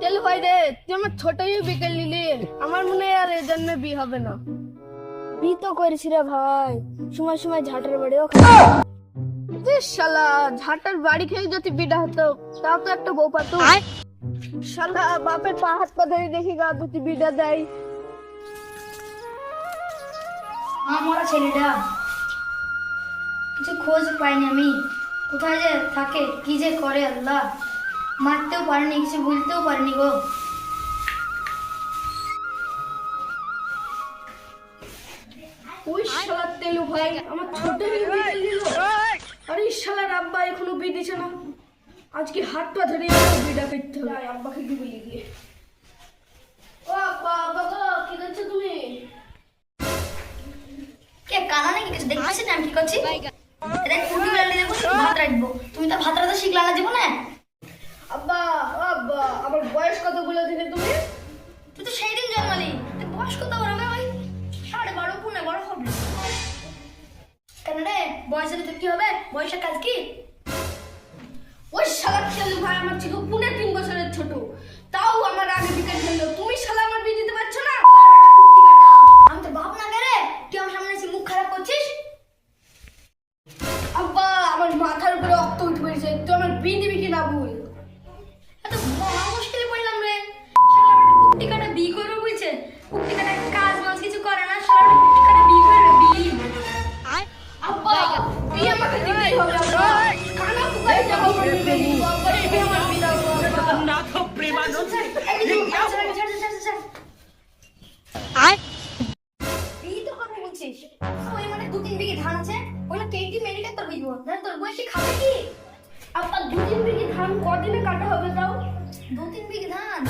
তেল ভাই রে তুই আমার ছোটই বিকেল নিলি। আমার মনে হয় আর এর জন্য বি হবে না। বি তো করেছি রে ভাই। সময় সময় ঝাঁটার বাড়িও যে শালা ঝাঁটার বাড়ি খেয়ে যদি বিটা হতো তাও তো একটা বউ পাতো। শালা বাপের পা হাত পা ধরে দেখি গা দুটি বিটা দেয়। আমার ছেলেটা কিছু খোঁজ পাইনি আমি। কোথায় যে থাকে কি যে করে আল্লাহ। মারতেও পারেনি কিছু বলতেও পারেনি গো। ওই শালা তেলু ভাই আমার ছোট আরে এই শালার এখনও বি দিছে না। আজকে হাত পা ধরে আমার করতে হবে। আব্বাকে কি বলি গিয়ে। ও আব্বা আব্বা গো কি করছ তুমি? কে কানা নাকি কিছু দেখছিস না? আমি কি করছি? দেখ ফুটি বেলা দেবো ভাত রাখব। তুমি তো ভাত রাখতে শিখলা না জীবনে? আব্বা আমার বয়স কত বলে দিলে তুমি? তুই তো সেই দিন জন্মালি। তুই বয়স কত বড় হবে সাড়ে বারো, পুনে বড় হবে। কেন রে? বয়সে তো কি হবে? বয়সের কাজ কি? ওই সাদা খেলু ভাই, আমার ছিল পুনে তিন তোর বুঝব না তোর বয়সে খাবে কি? আব্বা দু তিন বিঘি ধান কদিনে কাটা হবে তাও? দু তিন বিঘে ধান?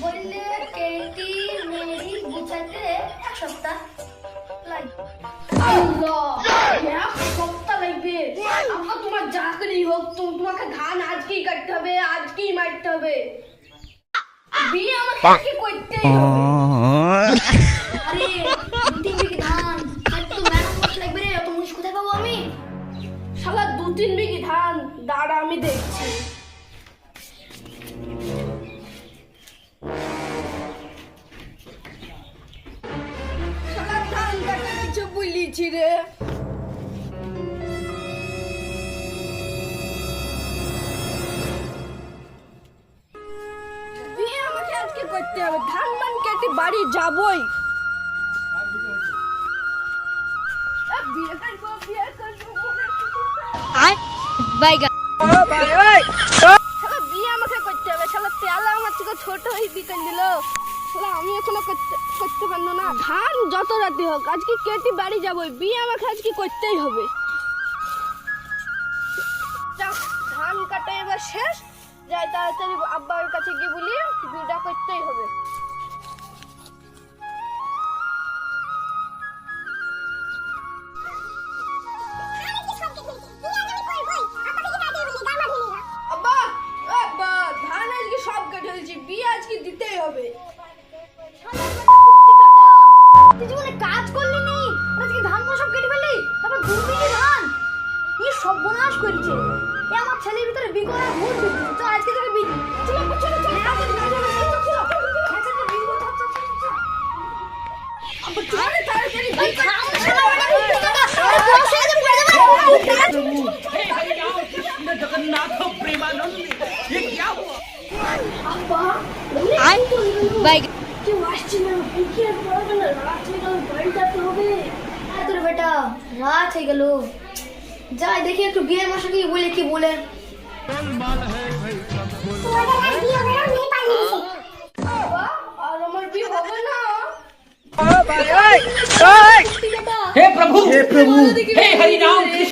ধরলে কেটি মেরি গুছাতে এক সপ্তাহ লাগবে। আল্লাহ এক সপ্তাহ লাগবে। আব্বা তোমার যা হোক তোমাকে ধান আজকেই কাটতে হবে আজকেই মারতে হবে। বিয়ে আমাকে আজকে করতেই হবে। দাঁড়া আমি দেখছি। বলিছি রে। আমাকে আজকে করতে হবে। ধান মান কেটে বাড়ি যাবই। বিয়ে আমাকে করতে হবে, শালা তেলা আমার থেকে ছোট হয়ে বিকেল দিল। শালা আমি এখনও করতে পারল না। ধান যত রাতে হোক, আজকে কেটে বাড়ি যাব, বিয়ে আমাকে আজকে করতেই হবে। ধান কাটা এবার শেষ, যাই তাড়াতাড়ি আব্বার কাছে গিয়ে বলি, বিয়েটা করতেই হবে। তুই জীবনে কাজ করলি নি থেকে ধান সব কেটে ফেললি তারপর দু বিঘে ধান কি সর্বনাশ করেছে এ আমার ছেলের ভিতরে বিগড়া ভুল তো আজকে থেকে বি চলো চলো চলো আজকে থেকে চলো চলো চলো আজকে থেকে বিগড়া চলো চলো চলো আব্বা চলে তাড়াতাড়ি ভাই খাও না শালা ওটা কুর্তি কাটা আরে বস হয়ে যাবে পড়ে যাবে हे हरिराम कृष्ण जगन्नाथ प्रेमानंद ये क्या हुआ আব্বা কেউ আসছে না কি আর পড়াবে না রাত হয়ে গেল বাড়ি যেতে হবে আরে তোর বেটা রাত হয়ে গেল যাই দেখি একটু বিয়ের মশাকে বলে কি বলে বাবা আর আমার বিয়ে হবে না हे